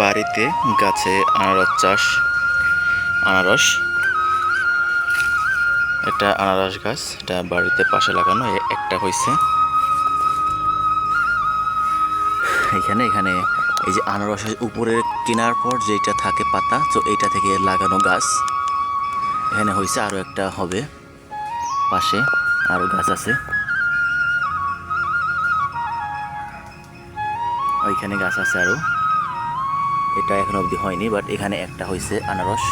বাড়িতে গাছে আনারস চাষ, আনারস। এটা আনারস গাছ, এটা বাড়িতে পাশে লাগানো একটা হয়েছে এখানে এখানে, এই যে আনারসের উপরে কেনার পর যেটা থাকে পাতা, তো এইটা থেকে লাগানো গাছ। এখানে হয়েছে আরও একটা হবে, পাশে আরও গাছ আছে। ওইখানে গাছ আছে আরও এটা এখন অবধি হয়নি বাট এখানে একটা হয়েছে আনারস।